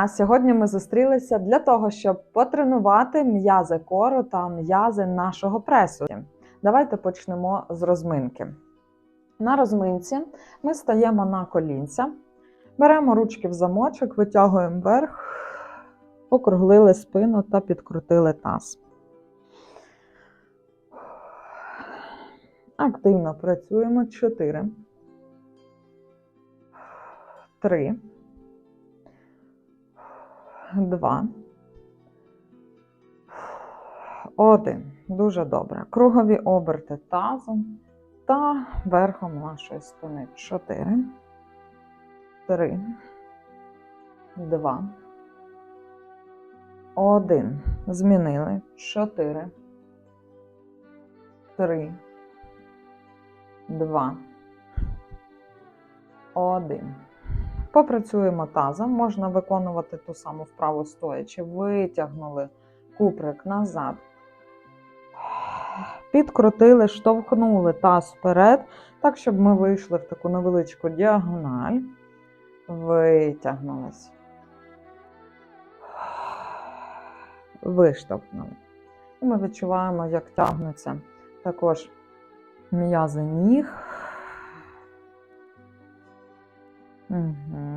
А сьогодні ми зустрілися для того, щоб потренувати м'язи кору та м'язи нашого пресу. Давайте почнемо з розминки. На розминці ми стаємо на колінця, беремо ручки в замочок, витягуємо вверх, округлили спину та підкрутили таз. Активно працюємо 4, 3, 2, 1. Дуже добре. Кругові оберти тазом та верхом нашої спини. 4, 3, 2, 1. Змінили. 4, 3, 2, 1. Попрацюємо тазом. Можна виконувати ту саму вправу стоячи. Витягнули куприк назад. Підкрутили, штовхнули таз вперед, так, щоб ми вийшли в таку невеличку діагональ. Витягнулись. Виштовхнули. І ми відчуваємо, як тягнуться також м'язи ніг. Угу.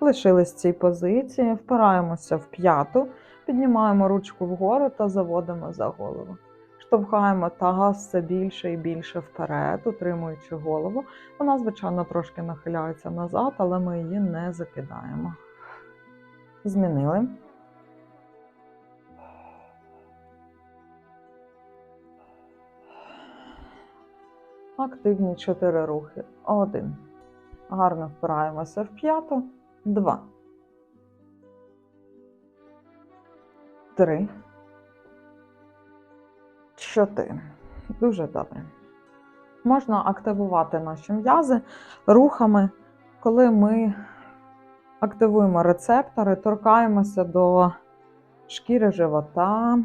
Лишились цій позиції, впираємося в п'яту, піднімаємо ручку вгору та заводимо за голову. Штовхаємо таз все більше і більше вперед, утримуючи голову. Вона, звичайно, трошки нахиляється назад, але ми її не закидаємо. Змінили. Активні чотири рухи. Один. Гарно впираємося в п'яту. Два. Три. Чотири. Дуже добре. Можна активувати наші м'язи рухами, коли ми активуємо рецептори, торкаємося до шкіри живота,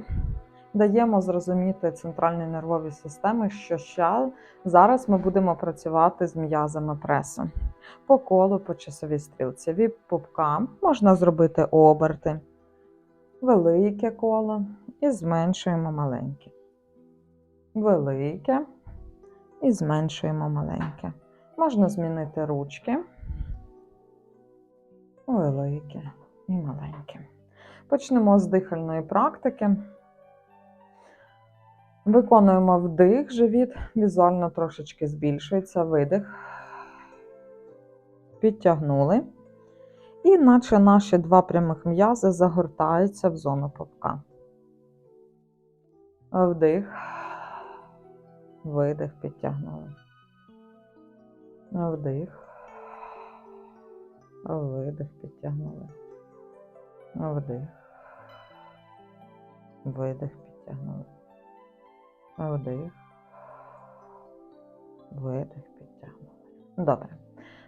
даємо зрозуміти центральній нервовій системі, що зараз ми будемо працювати з м'язами пресу. По колу, по часовій стрілці. Від пупка можна зробити оберти, велике коло і зменшуємо маленьке. Велике і зменшуємо маленьке. Можна змінити ручки. Велике і маленьке. Почнемо з дихальної практики. Виконуємо вдих, живіт, візуально трошечки збільшується, видих. Підтягнули. І наче наші два прямих м'язи загортаються в зону попка. Вдих, видих, підтягнули. Вдих, видих, підтягнули. Вдих, видих, підтягнули. Вдих. Видих, підтягнули. Добре.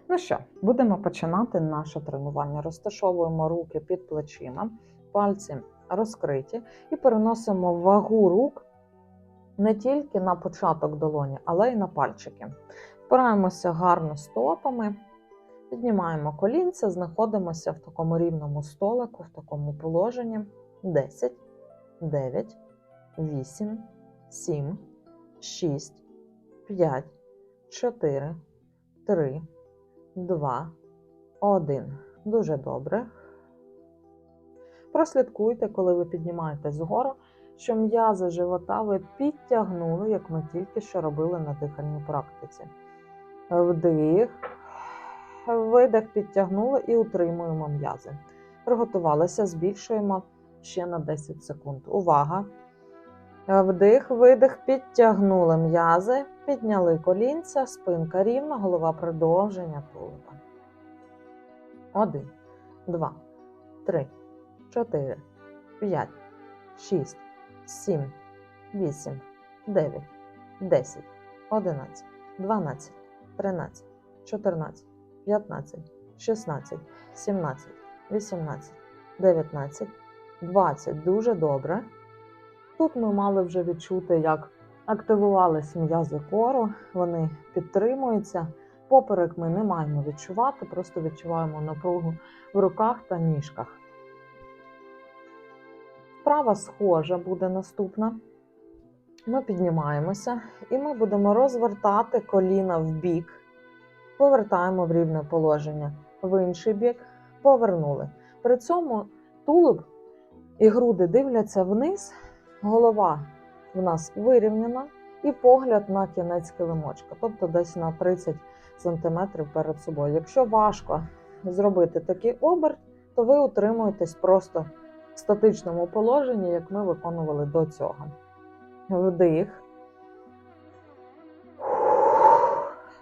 Ну що, будемо починати наше тренування. Розташовуємо руки під плечима, пальці розкриті і переносимо вагу рук не тільки на початок долоні, але й на пальчики. Впираємося гарно стопами, піднімаємо колінця, знаходимося в такому рівному столику, в такому положенні. 10, 9, 8, 7, 6, 5, 4, 3, 2, 1. Дуже добре. Прослідкуйте, коли ви піднімаєтесь згору, що м'язи живота ви підтягнули, як ми тільки що робили на дихальній практиці. Вдих, видих підтягнули і утримуємо м'язи. Приготувалися, збільшуємо ще на 10 секунд. Увага! Вдих, видих, підтягнули м'язи, підняли колінця, спинка рівна, голова продовження тулуба. Один, два, три, чотири, п'ять, шість, сім, вісім, дев'ять, десять, одинадцять, дванадцять, тринадцять, чотирнадцять, п'ятнадцять, шістнадцять, сімнадцять, вісімнадцять, дев'ятнадцять, двадцять. Дуже добре. Тут ми мали вже відчути, як активувалися м'язи кору, вони підтримуються, Поперек ми не маємо відчувати, просто відчуваємо напругу в руках та ніжках. Вправа схожа буде наступна. Ми піднімаємося і ми будемо розвертати коліна в бік, повертаємо в рівне положення. В інший бік повернули. При цьому тулуб і груди дивляться вниз, голова в нас вирівняна, і погляд на кінець килимочка, тобто десь на 30 см перед собою. Якщо важко зробити такий оберт, то ви утримуєтесь просто в статичному положенні, як ми виконували до цього. Вдих.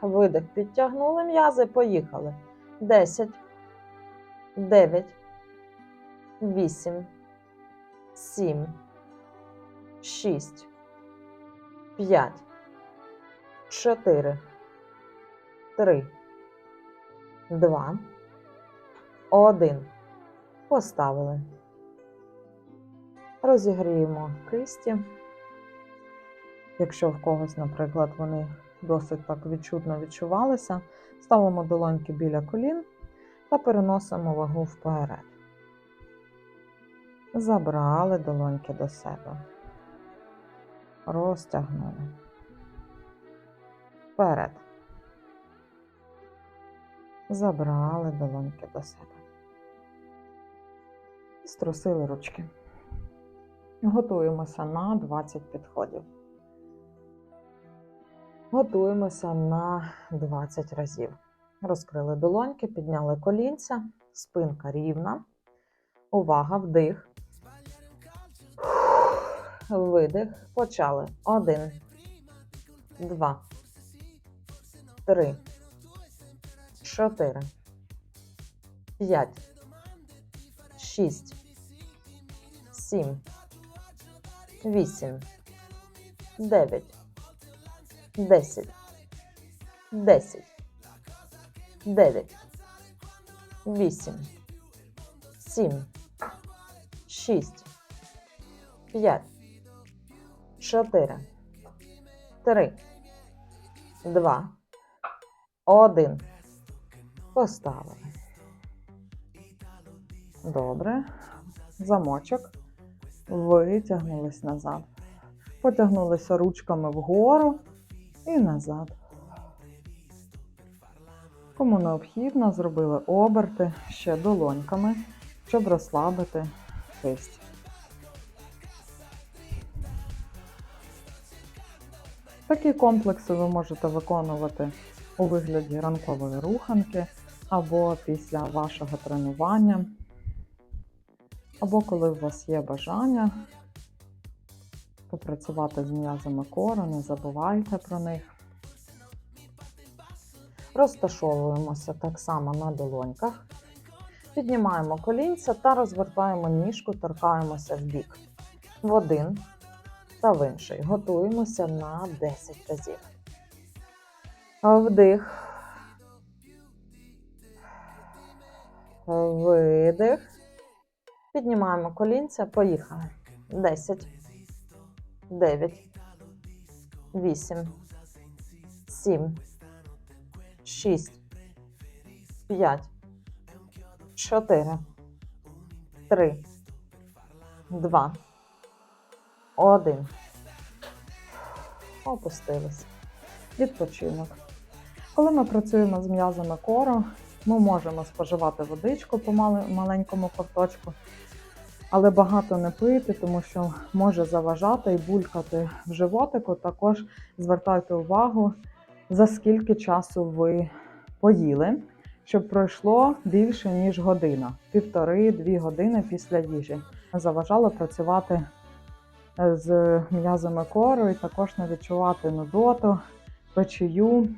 Видих. Підтягнули м'язи, поїхали. 10, 9, 8, 7, 6, 5, 4, 3, 2, 1. Поставили. Розігріємо кисті. Якщо в когось, наприклад, вони досить так відчутно відчувалися, ставимо долоньки біля колін та переносимо вагу вперед. Забрали долоньки до себе. Розтягнули. Вперед. Забрали долоньки до себе. І струсили ручки. Готуємося на 20 підходів. Готуємося на 20 разів. Розкрили долоньки, підняли колінця, спинка рівна. Увага, вдих. Видих. Почали. Один, два, три, чотири, п'ять, шість, сім, вісім, дев'ять. Десять. Десять. Дев'ять. Вісім. Сім. Шість. П'ять. Чотири. Три. Два. Один. Поставили. Добре. Замочок. Витягнулись назад. Потягнулися ручками вгору і назад. Кому необхідно, зробили оберти ще долоньками, щоб розслабити кисть. Такі комплекси ви можете виконувати у вигляді ранкової руханки, або після вашого тренування, або коли у вас є бажання попрацювати з м'язами кору, не забувайте про них. Розташовуємося так само на долоньках. Піднімаємо колінця та розвертаємо ніжку, торкаємося в бік. В один та в інший. Готуємося на 10 разів. Вдих. Видих. Піднімаємо колінця. Поїхали. 10. 9, 8, 7, 6, 5, 4, 3, 2, 1. Опустились. Відпочинок. Коли ми працюємо з м'язами кору, ми можемо споживати водичку по маленькому ковточку але багато не пити, тому що може заважати і булькати в животику. Також звертайте увагу, за скільки часу ви поїли, щоб пройшло більше, ніж година, півтори-дві години після їжі. Заважало працювати з м'язами кору і також не відчувати нудоту, печію.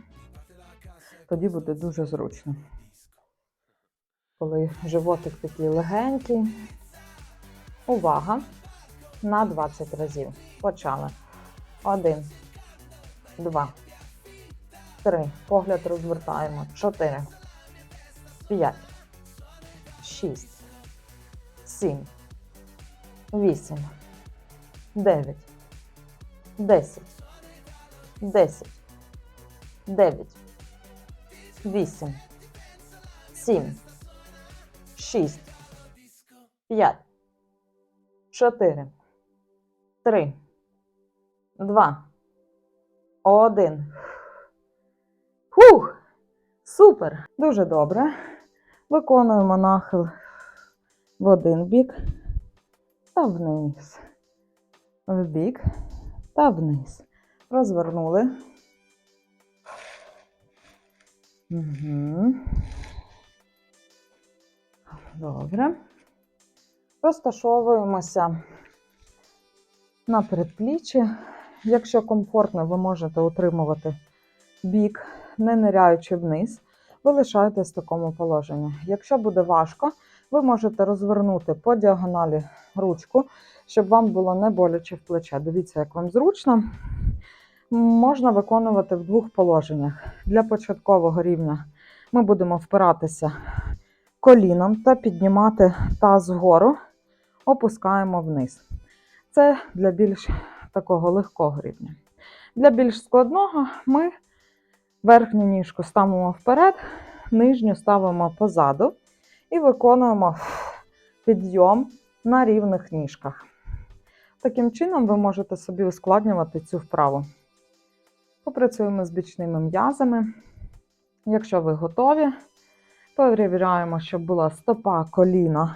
Тоді буде дуже зручно. Коли животик такий легенький, Увага! На 20 разів. Почали. Один, два, три. Погляд розвертаємо. Чотири. П'ять. Шість. Сім. Вісім. Дев'ять. Десять. Десять. Дев'ять. вісім, сім, шість, п'ять, чотири, три, два, один. Хух! Супер! Дуже добре. Виконуємо нахил в один бік та вниз. В бік та вниз. Розвернули. Угу. Добре. Розташовуємося на передпліччі. Якщо комфортно, ви можете утримувати бік, не ниряючи вниз. Ви лишаєтесь в такому положенні. Якщо буде важко, ви можете розвернути по діагоналі ручку, щоб вам було не боляче в плече. Дивіться, як вам зручно. Можна виконувати в двох положеннях. Для початкового рівня ми будемо впиратися коліном та піднімати таз вгору, опускаємо вниз. Це для більш такого легкого рівня. Для більш складного ми верхню ніжку ставимо вперед, нижню ставимо позаду і виконуємо підйом на рівних ніжках. Таким чином, ви можете собі ускладнювати цю вправу. Попрацюємо з бічними м'язами. Якщо ви готові, перевіряємо, щоб була стопа, коліно,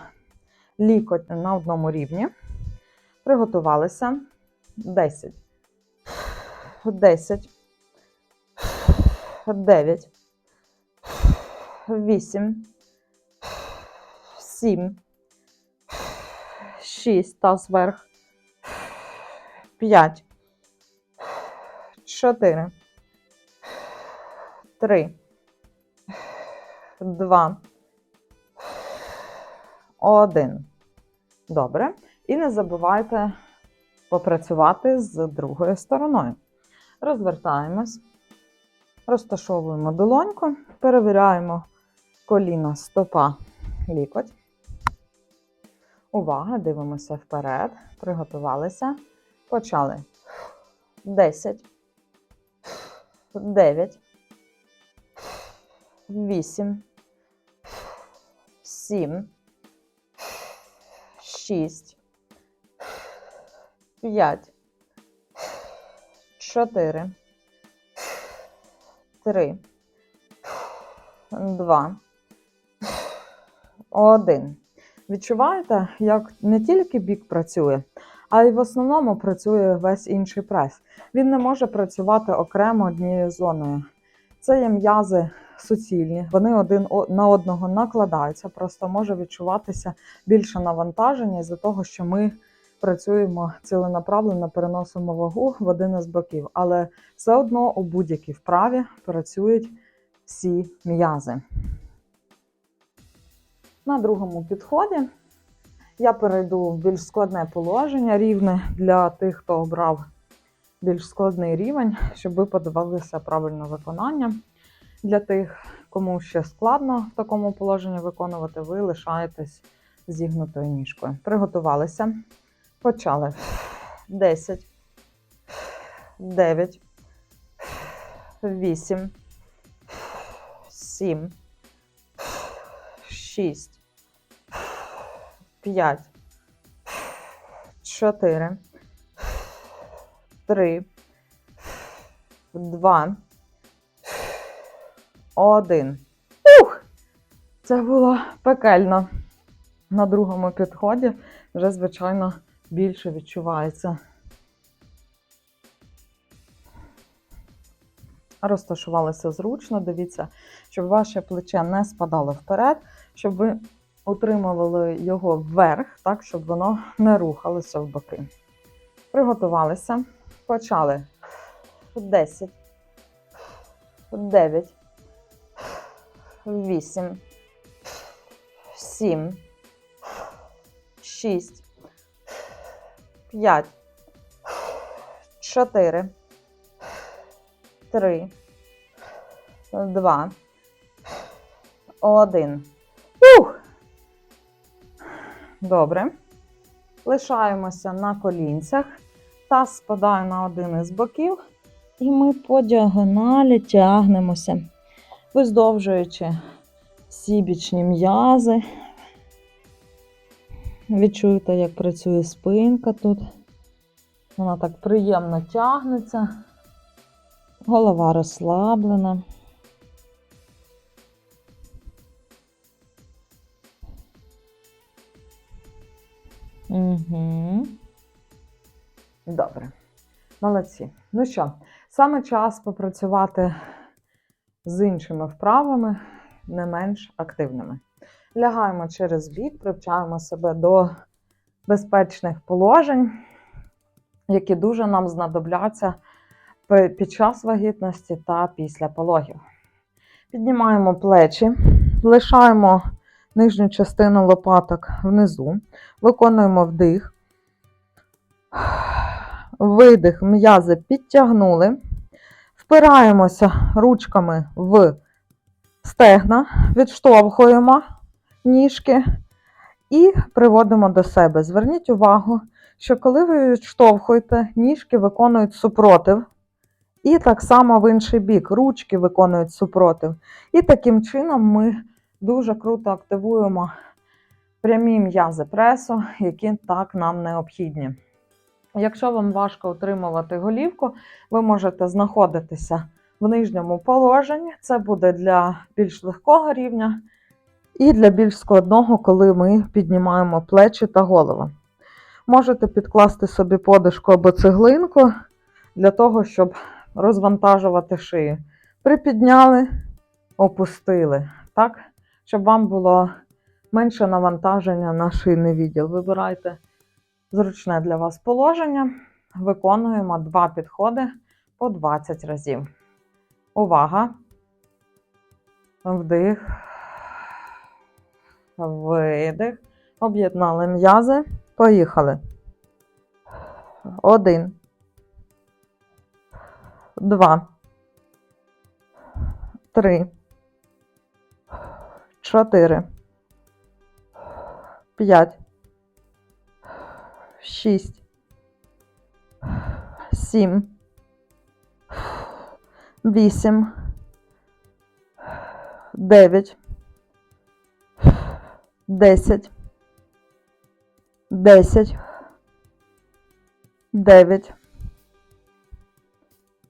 лікоть на одному рівні. Приготувалися. 10, 10, 9, 8, 7, 6, таз вверх, 5, 4, 3, 2, 1. Добре. І не забувайте попрацювати з другою стороною. Розвертаємось, розташовуємо долоньку, перевіряємо коліно, стопа, лікоть. Увага, дивимося вперед. Приготувалися. Почали. 10, 9, 8, 7, 6, 5, 4, 3, 2, 1. Відчуваєте, як не тільки бік працює, а й в основному працює весь інший прес. Він не може працювати окремо однією зоною. Це є м'язи суцільні, вони один на одного накладаються, просто може відчуватися більше навантаження із-за того, що ми працюємо ціленаправленно, переносимо вагу в один із боків. Але все одно у будь-якій вправі працюють всі м'язи. На другому підході я перейду в більш складне положення, рівне для тих, хто обрав більш складний рівень, щоб ви подивилися правильне виконання. Для тих, кому ще складно в такому положенні виконувати, ви лишаєтесь зігнутою ніжкою. Приготувалися. Почали. 10, 9, 8, 7, 6, 5, 4, 3, 2, 1. Ух! Це було пекельно. На другому підході вже, звичайно, більше відчувається. Розташувалися зручно, дивіться, щоб ваше плече не спадало вперед, щоб ви утримували його вверх, так, щоб воно не рухалося в боки. Приготувалися. Почали. 10, 9, 8, 7, 6, 5, 4, 3, 2, 1. Ух! Добре. Лишаємося на колінцях. Таз спадає на один із боків. І ми по діагоналі тягнемося. виздовжуючи всі бічні м'язи. Відчуєте, як працює спинка тут. Вона так приємно тягнеться. Голова розслаблена. Угу. Добре. Молодці. Ну що, саме час попрацювати з іншими вправами, не менш активними. Лягаємо через бік, привчаємо себе до безпечних положень, які дуже нам знадобляться під час вагітності та після пологів. Піднімаємо плечі, лишаємо нижню частину лопаток внизу, виконуємо вдих, видих, м'язи підтягнули, впираємося ручками в стегна, відштовхуємо ніжки і приводимо до себе. Зверніть увагу, що коли ви відштовхуєте, ніжки виконують супротив. І так само в інший бік, ручки виконують супротив. І таким чином ми дуже круто активуємо прямі м'язи пресу, які так нам необхідні. Якщо вам важко утримувати голівку, ви можете знаходитися в нижньому положенні. Це буде для більш легкого рівня і для більш складного, коли ми піднімаємо плечі та голову. Можете підкласти собі подушку або цеглинку для того, щоб розвантажувати шию. Припідняли, опустили, так? Щоб вам було менше навантаження на шийний відділ. Вибирайте зручне для вас положення. Виконуємо два підходи по 20 разів. Увага! Вдих, видих. Об'єднали м'язи. Поїхали. Один. Два. Три. Чотири. П'ять. Шість. Сім. Вісім. Дев'ять. Десять. Десять. Дев'ять.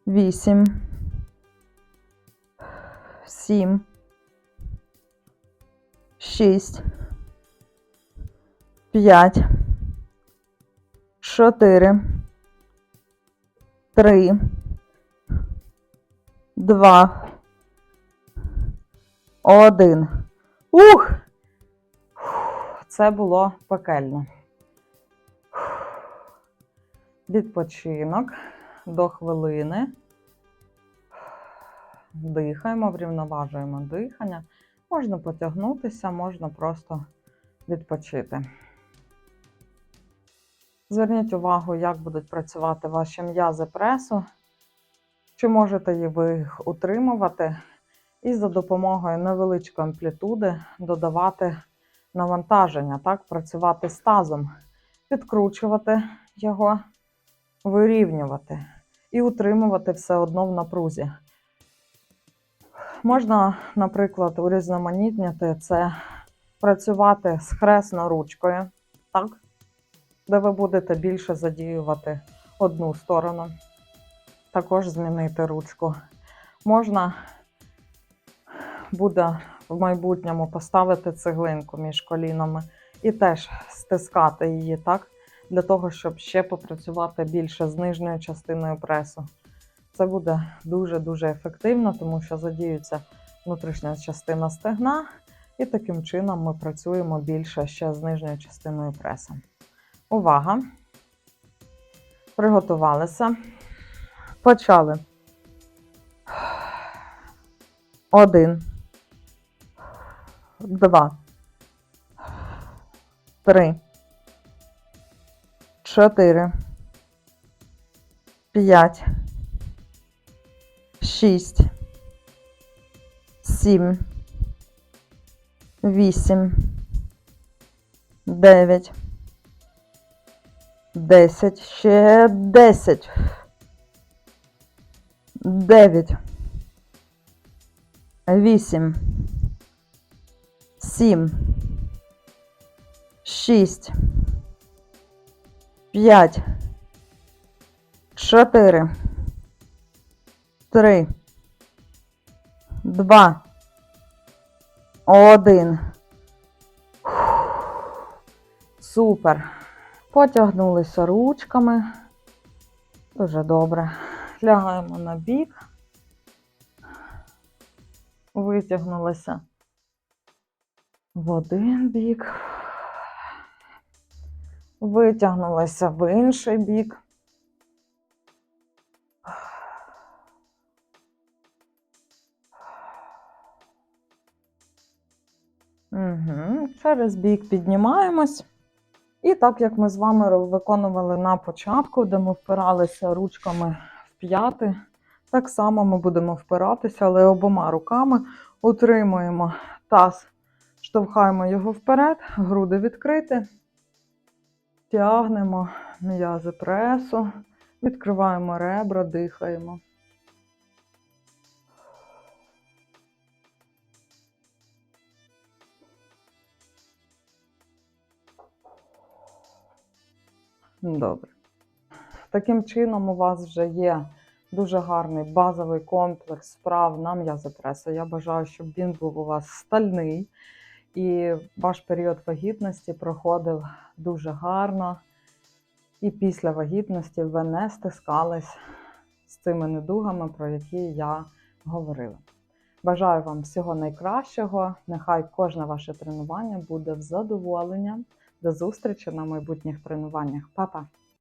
Вісім. Сім. Шість. П'ять. Чотири. Три. Два. Один. Ух! Це було пекельно. Відпочинок до хвилини. Дихаємо, врівноважуємо дихання. Можна потягнутися, можна просто відпочити. Зверніть увагу, як будуть працювати ваші м'язи пресу, чи можете ви їх утримувати, і за допомогою невеличкої амплітуди додавати навантаження, так, працювати з тазом, підкручувати його, вирівнювати і утримувати все одно в напрузі. Можна, наприклад, урізноманітнити це працювати з хресною ручкою, так? де ви будете більше задіювати одну сторону. Також змінити ручку. Можна буде в майбутньому поставити цеглинку між колінами і теж стискати її так, для того, щоб ще попрацювати більше з нижньою частиною пресу. Це буде дуже-дуже ефективно, тому що задіюється внутрішня частина стегна, і таким чином ми працюємо більше ще з нижньою частиною преса. Увага! Приготувалися. Почали. Один. Два. Три. Чотири. П'ять. Шість. Сім. Вісім. Дев'ять. Десять. Ще десять. Дев'ять. вісім, сім, шість, п'ять, чотири, три, два, один. Супер. Потягнулися ручками. Дуже добре. Лягаємо на бік. Витягнулися в один бік. Витягнулися в інший бік. Угу. Через бік піднімаємось. І так як ми з вами виконували на початку, де ми впиралися ручками в п'яти, так само ми будемо впиратися, але обома руками утримуємо таз, штовхаємо його вперед, груди відкриті, тягнемо м'язи пресу, відкриваємо ребра, дихаємо. Добре. Таким чином, у вас вже є дуже гарний базовий комплекс вправ на м'язи преса. Я бажаю, щоб він був у вас стальний і ваш період вагітності проходив дуже гарно. І після вагітності ви не стискались з цими недугами, про які я говорила. Бажаю вам всього найкращого. Нехай кожне ваше тренування буде в задоволення. До зустрічі на майбутніх тренуваннях. Па-па!